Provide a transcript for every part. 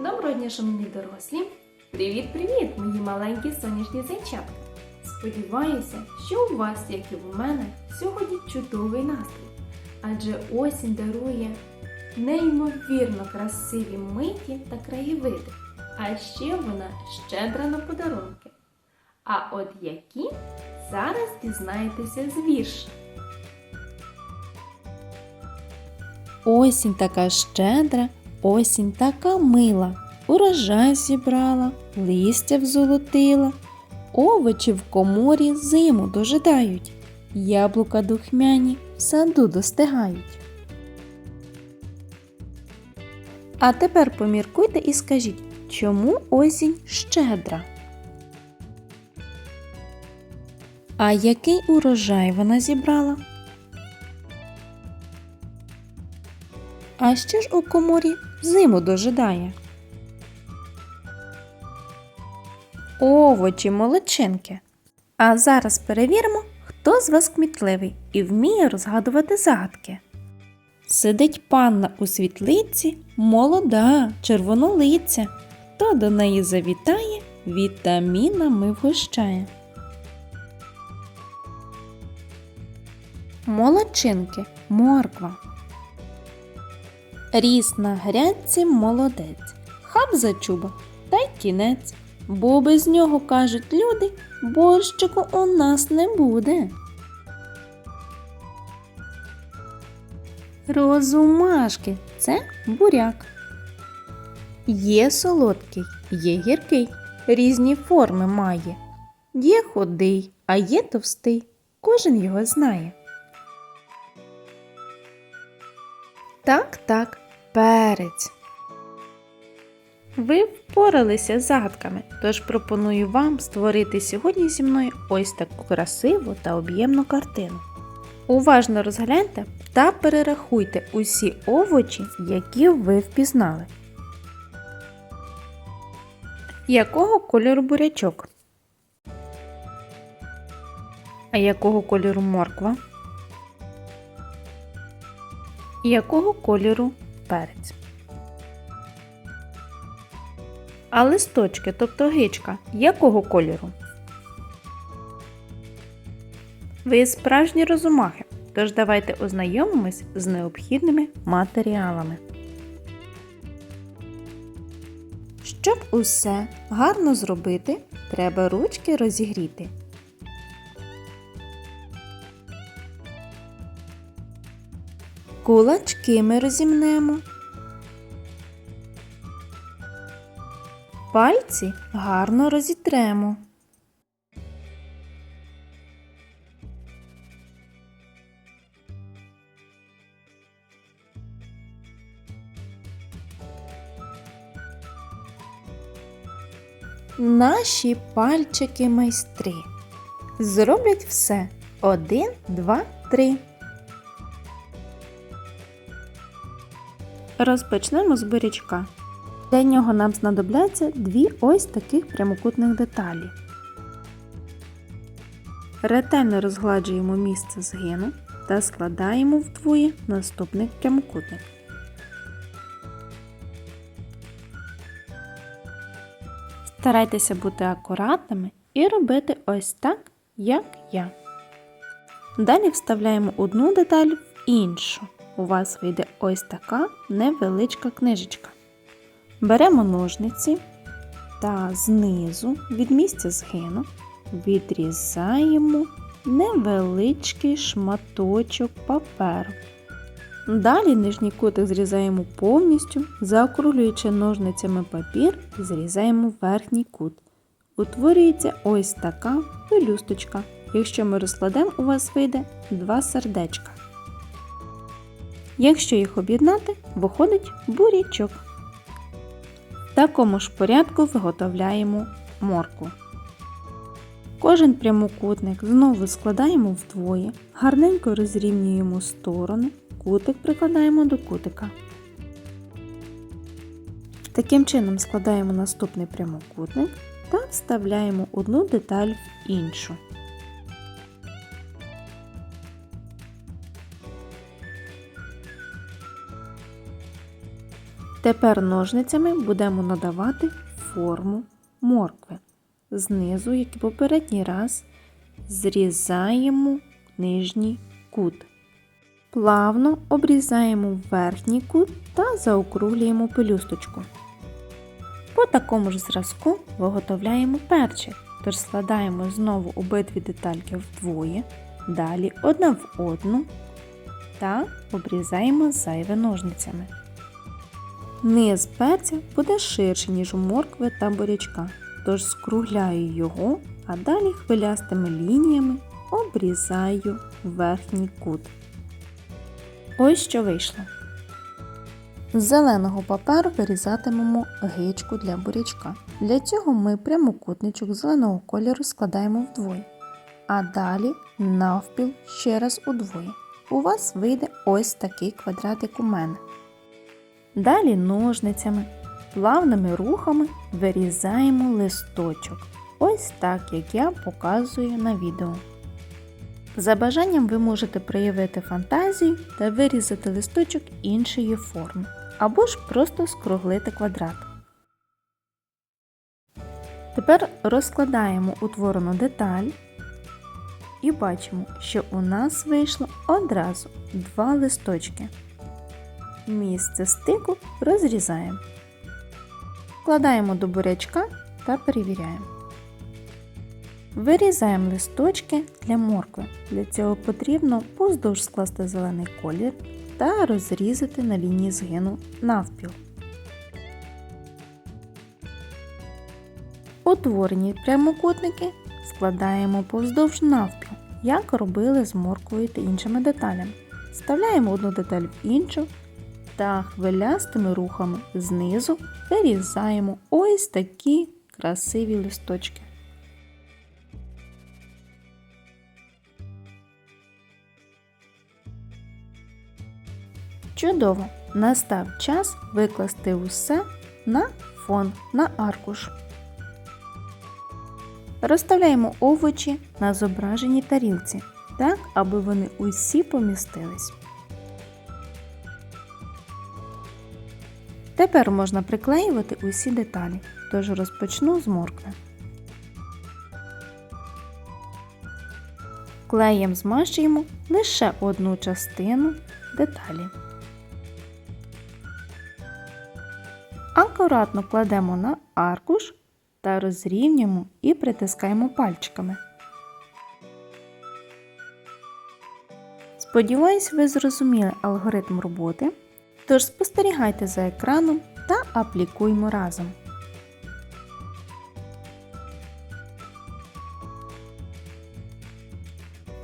Доброго дня, шановні дорослі! Привіт-привіт, мої маленькі сонячні зайчатка! Сподіваюся, що у вас, як і в мене, сьогодні чудовий настрій. Адже осінь дарує неймовірно красиві миті та краєвиди, а ще вона щедра на подарунки. А от які зараз дізнаєтеся з вірша. Осінь така щедра, осінь така мила, урожай зібрала, листя взолотила, овочі в коморі зиму дожидають, яблука духмяні в саду достигають. А тепер поміркуйте і скажіть, чому осінь щедра? А який урожай вона зібрала? А що ж у коморі зиму дожидає? Овочі молодчинки. А зараз перевіримо, хто з вас кмітливий і вміє розгадувати загадки. Сидить панна у світлиці, молода, червонолиця. Хто до неї завітає, вітамінами вгощає. Молодчинки, морква. Ріс на грядці молодець, хап за чуба та й кінець, бо без нього, кажуть люди, борщику у нас не буде. Розумашки це буряк. Є солодкий, є гіркий, різні форми має. Є худий, а є товстий, кожен його знає. Так, так, перець. Ви впоралися з загадками, тож пропоную вам створити сьогодні зі мною ось таку красиву та об'ємну картину. Уважно розгляньте та перерахуйте усі овочі, які ви впізнали. Якого кольору бурячок? А якого кольору морква? Якого кольору перець? А листочки, тобто гичка, якого кольору? Ви справжні розумахи, тож давайте ознайомимось з необхідними матеріалами. Щоб усе гарно зробити, треба ручки розігріти. Кулачки ми розімнемо. Пальці гарно розітремо. Наші пальчики майстри зроблять все. Один, два, три. Розпочнемо з бурячка. Для нього нам знадобляться дві ось таких прямокутних деталі. Ретельно розгладжуємо місце згину та складаємо вдвоє наступний прямокутник. Старайтеся бути акуратними і робити ось так, як я. Далі вставляємо одну деталь в іншу у вас вийде ось така невеличка книжечка. Беремо ножниці та знизу від місця згину відрізаємо невеличкий шматочок паперу. Далі нижній кутик зрізаємо повністю, заокруглюючи ножницями папір, зрізаємо верхній кут. Утворюється ось така пелюсточка. Якщо ми розкладемо, у вас вийде два сердечка. Якщо їх об'єднати, виходить бурячок. В такому ж порядку виготовляємо морку. Кожен прямокутник знову складаємо вдвоє, гарненько розрівнюємо сторони, кутик прикладаємо до кутика. Таким чином складаємо наступний прямокутник та вставляємо одну деталь в іншу. Тепер ножницями будемо надавати форму моркви. Знизу, як і попередній раз, зрізаємо нижній кут. Плавно обрізаємо верхній кут та заокруглюємо пелюсточку. По такому ж зразку виготовляємо перчик, тож складаємо знову обидві детальки вдвоє, далі одна в одну та обрізаємо зайве ножницями. Низ перця буде ширший, ніж у моркви та бурячка, тож скругляю його, а далі хвилястими лініями обрізаю верхній кут. Ось що вийшло. З зеленого паперу вирізатимемо гичку для бурячка. Для цього ми прямокутничок зеленого кольору складаємо вдвоє, а далі навпіл ще раз удвоє. У вас вийде ось такий квадратик у мене. Далі ножницями, плавними рухами вирізаємо листочок. Ось так, як я показую на відео. За бажанням ви можете проявити фантазію та вирізати листочок іншої форми, або ж просто скруглити квадрат. Тепер розкладаємо утворену деталь і бачимо, що у нас вийшло одразу два листочки. Місце стику розрізаємо. Вкладаємо до бурячка та перевіряємо. Вирізаємо листочки для моркви. Для цього потрібно поздовж скласти зелений колір та розрізати на лінії згину навпіл. Утворені прямокутники складаємо повздовж навпіл, як робили з морквою та іншими деталями. Вставляємо одну деталь в іншу та хвилястими рухами знизу вирізаємо ось такі красиві листочки. Чудово! Настав час викласти усе на фон на аркуш. Розставляємо овочі на зображеній тарілці, так, аби вони усі помістились. Тепер можна приклеювати усі деталі, тож розпочну з моркви. Клеєм змащуємо лише одну частину деталі. Акуратно кладемо на аркуш та розрівнюємо і притискаємо пальчиками. Сподіваюсь, ви зрозуміли алгоритм роботи. Тож спостерігайте за екраном та аплікуймо разом.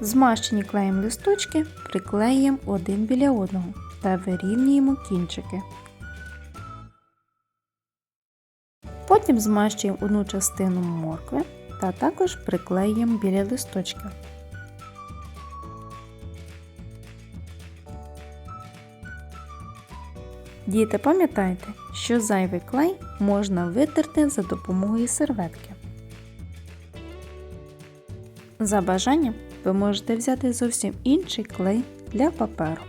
Змащені клеєм листочки приклеїмо один біля одного та вирівнюємо кінчики. Потім змащуємо одну частину моркви та також приклеїмо біля листочків. Діти, пам'ятайте, що зайвий клей можна витерти за допомогою серветки. За бажанням ви можете взяти зовсім інший клей для паперу.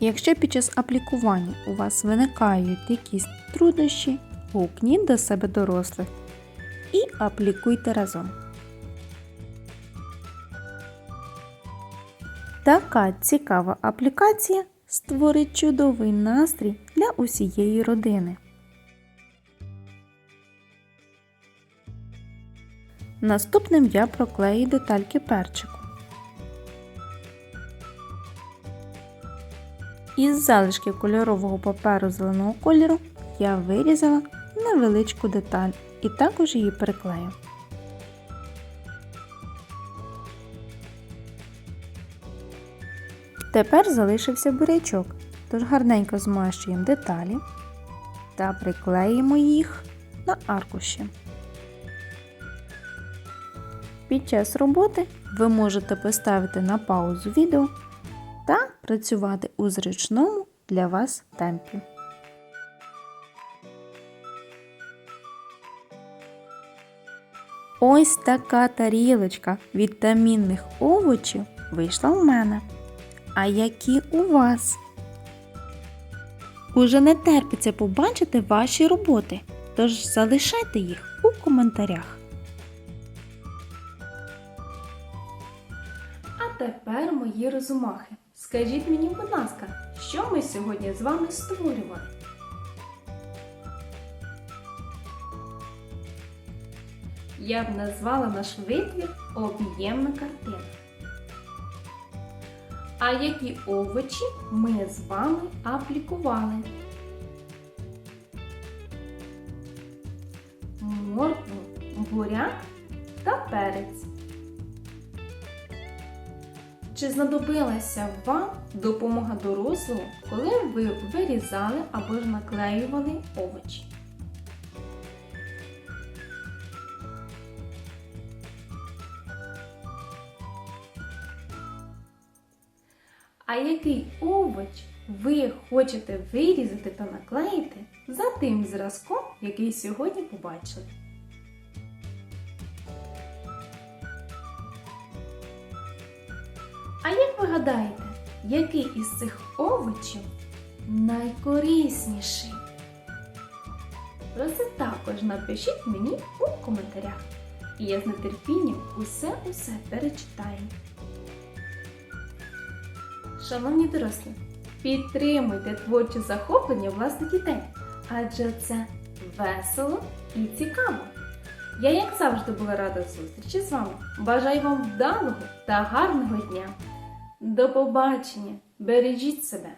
Якщо під час аплікування у вас виникають якісь труднощі, гукніть до себе дорослих і аплікуйте разом. Така цікава аплікація створить чудовий настрій для усієї родини. Наступним я проклею детальки перчику. Із залишків кольорового паперу зеленого кольору я вирізала невеличку деталь і також її приклею. Тепер залишився бурячок, тож гарненько змащуємо деталі та приклеїмо їх на аркуші. Під час роботи ви можете поставити на паузу відео та працювати у зручному для вас темпі. Ось така тарілочка вітамінних овочів вийшла у мене. А які у вас? Уже не терпиться побачити ваші роботи, тож залишайте їх у коментарях. А тепер мої розумахи. Скажіть мені, будь ласка, що ми сьогодні з вами створювали? Я б назвала наш витвір об'ємна картина. А які овочі ми з вами аплікували? Моркву, буряк та перець. Чи знадобилася вам допомога дорослого, коли ви вирізали або ж наклеювали овочі? А який овоч ви хочете вирізати та наклеїти за тим зразком, який сьогодні побачили? А як ви гадаєте, який із цих овочів найкорисніший? Про це також напишіть мені у коментарях. І я з нетерпінням усе-усе перечитаю. Шановні дорослі, підтримуйте творче захоплення власних дітей, адже це весело і цікаво. Я, як завжди, була рада зустрічі з вами. Бажаю вам вдалого та гарного дня. До побачення! Бережіть себе!